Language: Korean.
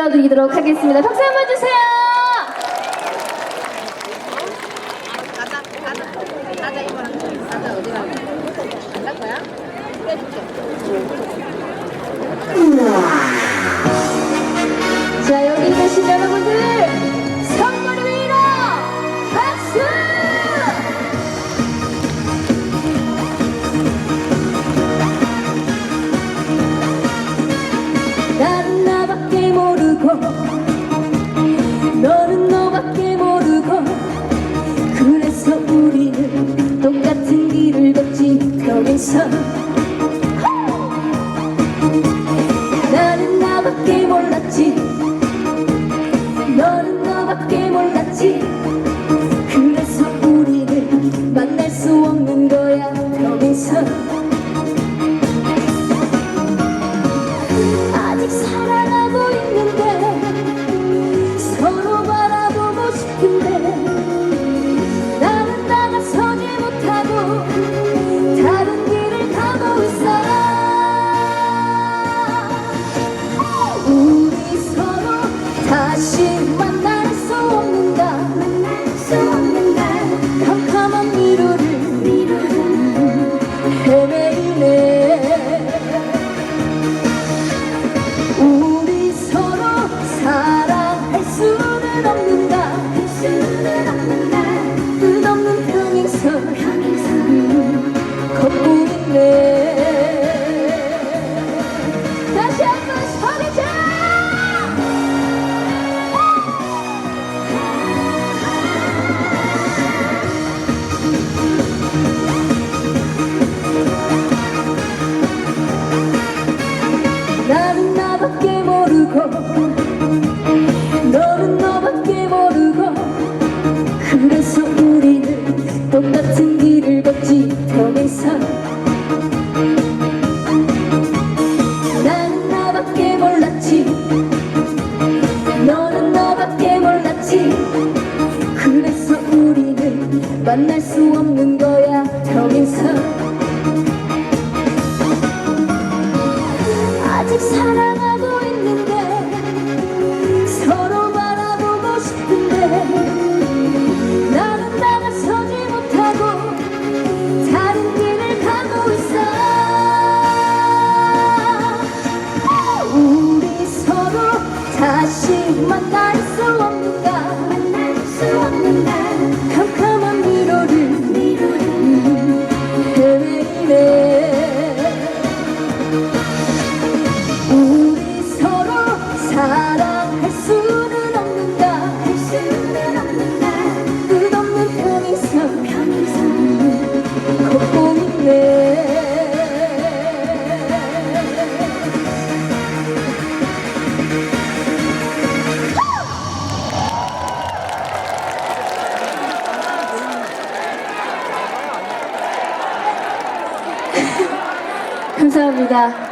띄워드리도록 하겠습니다. 박수 한번 주세요. 자 여기 계신 여러분들. insan. 너는 너밖에 모르고 그래서 우리는 똑같은 길을 걷지 더이서 나 밖에 몰랐지. 너는 너밖에 몰랐지. 그래서 우리는 만날 수 없는 우리 서로 다시 만날 수 없는가? 감사합니다.